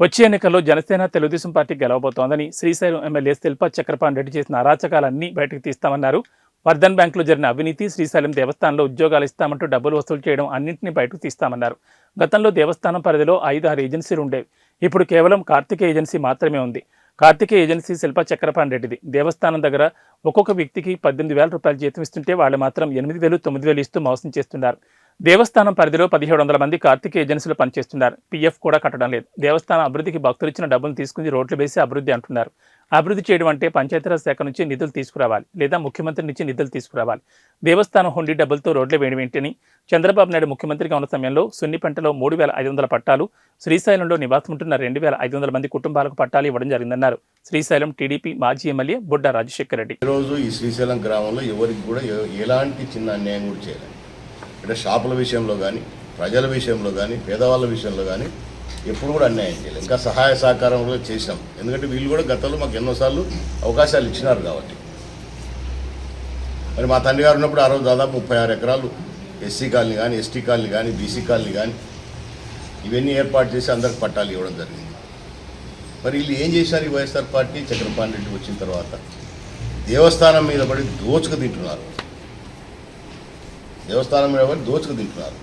వచ్చే ఎన్నికల్లో జనసేన తెలుగుదేశం పార్టీ గెలవబోతోందని శ్రీశైలం ఎమ్మెల్యే శిల్ప చక్రపాణి రెడ్డి చేసిన అరాచకాలన్నీ బయటకు తీస్తామన్నారు. వర్ధన్ బ్యాంకులో జరిగిన అవినీతి శ్రీశైలం దేవస్థానంలో ఉద్యోగాలు ఇస్తామంటూ డబ్బులు వసూలు చేయడం అన్నింటినీ బయటకు తీస్తామన్నారు. గతంలో దేవస్థానం పరిధిలో ఐదు ఆరు ఏజెన్సీలు ఉండేవి. ఇప్పుడు కేవలం కార్తిక ఏజెన్సీ మాత్రమే ఉంది. కార్తిక ఏజెన్సీ శిల్ప చక్రపాణి రెడ్డిది. దేవస్థానం దగ్గర ఒక్కొక్క వ్యక్తికి పద్దెనిమిది వేల రూపాయలు జీతం ఇస్తుంటే వాళ్ళు మాత్రం ఎనిమిది వేలు తొమ్మిది వేలు ఇస్తూ మోసం చేస్తున్నారు. దేవస్థానం పరిధిలో పదిహేడు వందల మంది కార్తీక ఏజెన్సీలు పనిచేస్తున్నారు. పీఎఫ్ కూడా కట్టడం లేదు. దేవస్థానం అభివృద్ధికి భక్తులు ఇచ్చిన డబ్బులు తీసుకుని రోడ్లు వేసి అభివృద్ధి అంటున్నారు. అభివృద్ధి చేయడం అంటే పంచాయతీరాజ్ శాఖ నుంచి నిధులు తీసుకురావాలి లేదా ముఖ్యమంత్రి నుంచి నిధులు తీసుకురావాలి. దేవస్థానం హుండీ డబ్బులతో రోడ్లు వేయడం ఏంటని చంద్రబాబు నాయుడు ముఖ్యమంత్రిగా ఉన్న సమయంలో సున్ని పంటలో మూడు వేల ఐదు వందల పట్టాలు శ్రీశైలంలో నివాసం ఉంటున్న రెండు వేల ఐదు వందల మంది కుటుంబాలకు పట్టాలు ఇవ్వడం జరిగిందన్నారు. శ్రీశైలం టీడీపీ మాజీ ఎమ్మెల్యే బుడ్డ రాజశేఖర రెడ్డి ఈరోజు ఈ శ్రీశైలం గ్రామంలో ఎవరికి కూడా ఎలాంటి చిన్న అన్యాయం కూడా చేయలేదు. అంటే షాపుల విషయంలో కానీ ప్రజల విషయంలో కానీ పేదవాళ్ళ విషయంలో కానీ ఎప్పుడు కూడా అన్యాయం చేయలేదు. ఇంకా సహాయ సహకారం కూడా చేసినాం ఎందుకంటే వీళ్ళు కూడా గతంలో మాకు ఎన్నోసార్లు అవకాశాలు ఇచ్చినారు కాబట్టి. మరి మా తండ్రి గారు ఉన్నప్పుడు ఆ రోజు దాదాపు ముప్పై ఆరు ఎకరాలు ఎస్సీ కాలనీ కానీ ఎస్టీ కాలనీ కానీ బీసీ కాలనీ కానీ ఇవన్నీ ఏర్పాటు చేసి అందరికి పట్టాలు ఇవ్వడం జరిగింది. మరి వీళ్ళు ఏం చేశారు ఈ వైఎస్ఆర్ పార్టీ? చక్రపాణి రెడ్డి వచ్చిన తర్వాత దేవస్థానం మీద పడి దోచుకు తింటున్నారు. దేవస్థానం మీద పడి దోచుకు తింటున్నారు.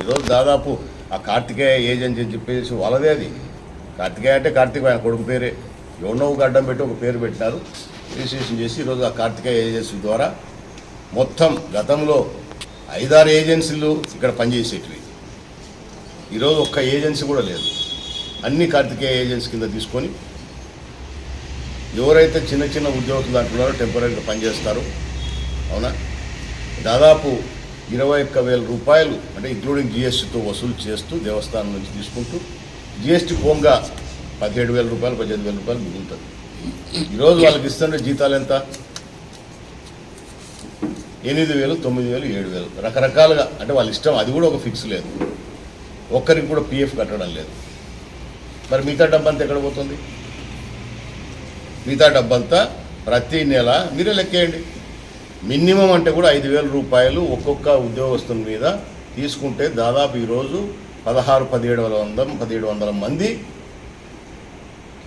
ఈరోజు దాదాపు ఆ కార్తికేయ ఏజెన్సీ అని చెప్పేసి వాళ్ళదే అది. కార్తికేయ అంటే కార్తిక ఆయన కొడుకు పేరే. ఎవరినో గడ్డం అడ్డం పెట్టి ఒక పేరు పెట్టినారు. రిజిస్ట్రేషన్ చేసి ఈరోజు ఆ కార్తికేయ ఏజెన్సీ ద్వారా మొత్తం గతంలో ఐదారు ఏజెన్సీలు ఇక్కడ పనిచేసేటివి. ఈరోజు ఒక్క ఏజెన్సీ కూడా లేదు. అన్ని కార్తికేయ ఏజెన్సీ కింద తీసుకొని ఎవరైతే చిన్న చిన్న ఉద్యోగులు దాంట్లో టెంపరీగా పనిచేస్తారు. అవునా? దాదాపు ఇరవై ఒక్క వేల రూపాయలు అంటే ఇంక్లూడింగ్ జిఎస్టీతో వసూలు చేస్తూ దేవస్థానం నుంచి తీసుకుంటూ జిఎస్టీ పోంగా పదిహేడు వేల రూపాయలు పద్దెనిమిది వేల రూపాయలు మిగులుతుంది. ఈరోజు వాళ్ళకి ఇస్తున్న జీతాలు ఎంత? ఎనిమిది వేలు తొమ్మిది వేలు ఏడు వేలు. రకరకాలుగా అంటే వాళ్ళ ఇష్టం అది కూడా ఒక ఫిక్స్ లేదు. ఒక్కరికి కూడా పిఎఫ్ కట్టడం లేదు. మరి మిగతా డబ్బంతా ఎక్కడ పోతుంది? మిగతా డబ్బంతా ప్రతి నెల మీరే లెక్కేయండి. మినిమం అంటే కూడా ఐదు వేల రూపాయలు ఒక్కొక్క ఉద్యోగస్తుల మీద తీసుకుంటే దాదాపు ఈరోజు పదహారు పదిహేడు వందల వందల పదిహేడు వందల మంది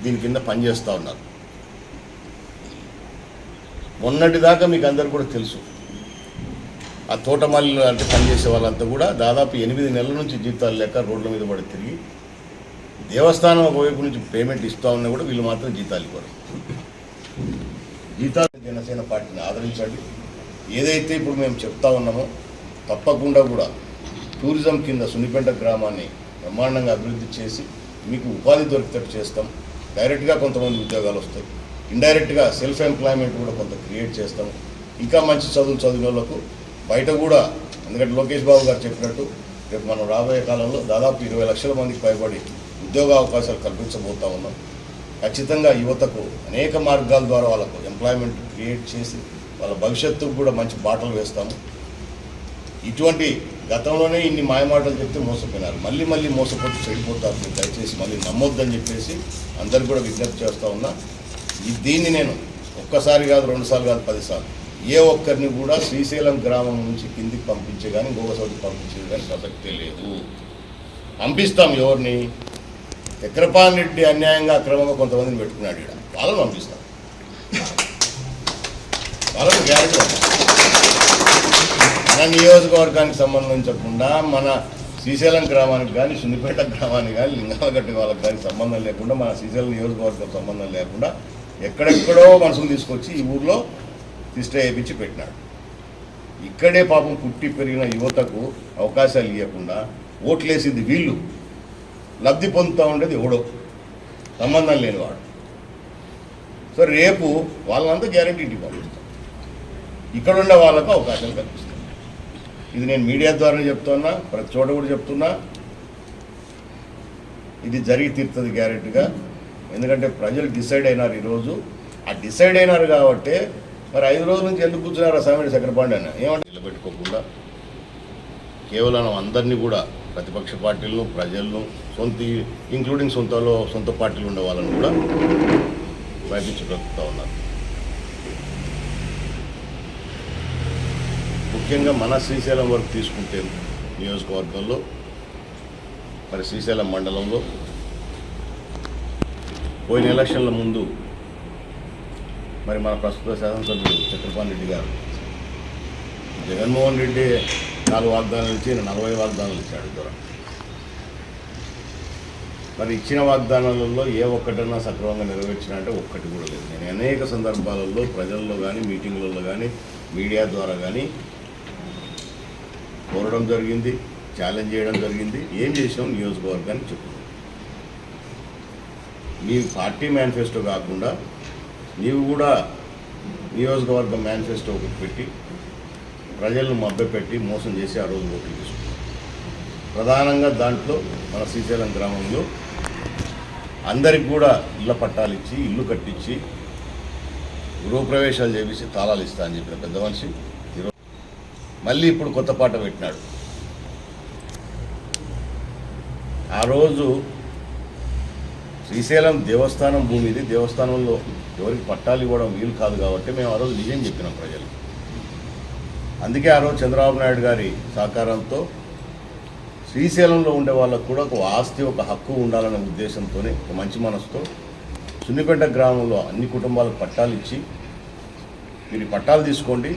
దీని కింద పనిచేస్తూ ఉన్నారు. మొన్నటి దాకా మీకు అందరు కూడా తెలుసు. ఆ తోటమాలిలో అంటే పనిచేసే వాళ్ళంతా కూడా దాదాపు ఎనిమిది నెలల నుంచి జీతాలు లేక రోడ్ల మీద పడి తిరిగి దేవస్థానం ఒకవైపు నుంచి పేమెంట్ ఇస్తూ ఉన్నా కూడా వీళ్ళు మాత్రం జీతాలు ఇవ్వరు. జీతాలు జనసేన పార్టీని ఆదరించండి. ఏదైతే ఇప్పుడు మేము చెప్తా ఉన్నామో తప్పకుండా కూడా టూరిజం కింద సున్నిపెంట గ్రామాన్ని బ్రహ్మాండంగా అభివృద్ధి చేసి మీకు ఉపాధి దొరికేటట్టు చేస్తాం. డైరెక్ట్గా కొంతమంది ఉద్యోగాలు వస్తాయి. ఇండైరెక్ట్గా సెల్ఫ్ ఎంప్లాయ్మెంట్ కూడా కొంత క్రియేట్ చేస్తాం. ఇంకా మంచి చదువులు చదివిన వాళ్ళకు బయట కూడా ఎందుకంటే లోకేష్ బాబు గారు చెప్పినట్టు రేపు మనం రాబోయే కాలంలో దాదాపు ఇరవై లక్షల మందికి పైబడి ఉద్యోగ అవకాశాలు కల్పించబోతా ఉన్నాం. ఖచ్చితంగా యువతకు అనేక మార్గాల ద్వారా వాళ్ళకు ఎంప్లాయ్మెంట్ క్రియేట్ చేసి వాళ్ళ భవిష్యత్తుకు కూడా మంచి బాటలు వేస్తాము. ఇటువంటి గతంలోనే ఇన్ని మాయమాటలు చెప్తే మోసపోయినారు. మళ్ళీ మళ్ళీ మోసపోతే చెడిపోతారు. మీరు దయచేసి మళ్ళీ నమ్మొద్దని చెప్పేసి అందరు కూడా విజ్ఞప్తి చేస్తూ ఉన్నా. ఈ దీన్ని నేను ఒక్కసారి కాదు రెండుసార్లు కాదు పదిసార్లు ఏ ఒక్కరిని కూడా శ్రీశైలం గ్రామం నుంచి కిందికి పంపించే కానీ గోవసౌడికి పంపించే కానీ ప్రసక్తే లేదు. పంపిస్తాం ఎవరిని. చక్రపాణి రెడ్డి అన్యాయంగా అక్రమంగా కొంతమందిని పెట్టుకున్నాడు ఇక్కడ వాళ్ళని పంపిస్తాం. వాళ్ళకు గ్యారెంటీ మన నియోజకవర్గానికి సంబంధించకుండా మన శ్రీశైలం గ్రామానికి కానీ సున్నిపేట గ్రామానికి కానీ లింగాలగట్టి వాళ్ళకి కానీ సంబంధం లేకుండా మన శ్రీశైలం నియోజకవర్గం సంబంధం లేకుండా ఎక్కడెక్కడో మనసులు తీసుకొచ్చి ఈ ఊర్లో తిష్ట వేయించి పెట్టినాడు ఇక్కడే పాపం పుట్టి పెరిగిన యువతకు అవకాశాలు ఇవ్వకుండా ఓట్లేసింది వీళ్ళు. లబ్ధి పొందుతూ ఉండేది ఎవడో. సంబంధం లేనివాడు సో రేపు వాళ్ళంతా గ్యారంటీ ఇంటికి పంపిస్తాం. ఇక్కడున్న వాళ్ళకు అవకాశం కల్పిస్తుంది. ఇది నేను మీడియా ద్వారా చెప్తున్నా ప్రతి చోట కూడా చెప్తున్నా. ఇది జరిగి తీరుతుంది గ్యారెంటీగా. ఎందుకంటే ప్రజలు డిసైడ్ అయినారు ఈరోజు. ఆ డిసైడ్ అయినారు కాబట్టి మరి ఐదు రోజుల నుంచి ఎందుకు కూర్చున్నారు సామిడి చక్రపాండి అన్న? ఏమంటే నిలబెట్టుకోకుండా కేవలం అందరినీ కూడా ప్రతిపక్ష పార్టీలను ప్రజలను సొంత ఇంక్లూడింగ్ సొంతలో సొంత పార్టీలు ఉండే వాళ్ళని కూడా ప్రయత్నించగలుగుతూ ఉన్నారు. ముఖ్యంగా మన శ్రీశైలం వరకు తీసుకుంటే నియోజకవర్గంలో మరి శ్రీశైలం మండలంలో పోయిన ఎలక్షన్ల ముందు మరి మన ప్రస్తుత శాసనసభ్యుడు చక్రపాణి రెడ్డి గారు జగన్మోహన్ రెడ్డి నాలుగు వాగ్దానాలు ఇచ్చి నలభై వాగ్దానాలు ఇచ్చాడు దూరం మరి ఇచ్చిన వాగ్దానాలలో ఏ ఒక్కటన్నా సక్రమంగా నెరవేర్చిన అంటే ఒక్కటి కూడా లేదు. నేను అనేక సందర్భాలలో ప్రజల్లో కానీ మీటింగ్లలో కానీ మీడియా ద్వారా కానీ కోరడం జరిగింది ఛాలెంజ్ చేయడం జరిగింది. ఏం చేసాం నియోజకవర్గాన్ని చెప్పు. మీ పార్టీ మేనిఫెస్టో కాకుండా నీవు కూడా నియోజకవర్గ మేనిఫెస్టో ఒకటి పెట్టి ప్రజలను మభ్యపెట్టి మోసం చేసి ఆ రోజు ఓట్లు తీసుకున్నాం ప్రధానంగా దాంట్లో మన శ్రీశైలం గ్రామంలో అందరికి కూడా ఇళ్ళ పట్టాలు ఇచ్చి ఇల్లు కట్టించి గృహప్రవేశాలు చేపించి తాళాలు ఇస్తా అని చెప్పిన పెద్ద మనిషి. మళ్ళీ ఇప్పుడు కొత్త పాట పెట్టినాడు. ఆ రోజు శ్రీశైలం దేవస్థానం భూమి ఇది దేవస్థానంలో ఎవరికి పట్టాలు ఇవ్వడం వీలు కాదు కాబట్టి మేము ఆ రోజు నిజం చెప్పినాం ప్రజలు అందుకే ఆ రోజు చంద్రబాబు నాయుడు గారి సహకారంతో శ్రీశైలంలో ఉండే వాళ్ళకు కూడా ఒక ఆస్తి ఒక హక్కు ఉండాలనే ఉద్దేశంతోనే ఒక మంచి మనసుతో సున్నిపేట గ్రామంలో అన్ని కుటుంబాలకు పట్టాలు ఇచ్చి మీరు పట్టాలు తీసుకోండి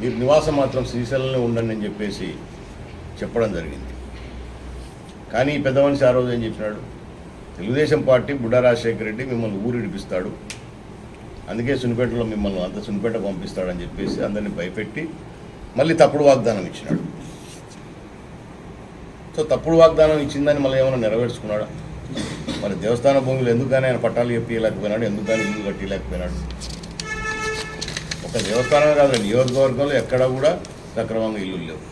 మీరు నివాసం మాత్రం శ్రీశైలంలో ఉండండి అని చెప్పేసి చెప్పడం జరిగింది. కానీ ఈ పెద్ద మనిషి ఆ రోజు ఏం చెప్పినాడు? తెలుగుదేశం పార్టీ బుడ్డా రాజశేఖర రెడ్డి మిమ్మల్ని ఊరిడిపిస్తాడు అందుకే సునిపేటలో మిమ్మల్ని అంత సునిపేట పంపిస్తాడని చెప్పేసి అందరిని భయపెట్టి మళ్ళీ తప్పుడు వాగ్దానం ఇచ్చినాడు. సో తప్పుడు వాగ్దానం ఇచ్చిందని మళ్ళీ ఏమైనా నెరవేర్చుకున్నాడా? మరి దేవస్థాన భూములు ఎందుకని ఆయన పట్టాలు చెప్పలేకపోయినాడు ఎందుకని ఇల్లు కట్టలేకపోయినాడు నియోజకవర్గంలో ఎక్కడ కూడా సక్రమంగా ఇల్లు లేవు.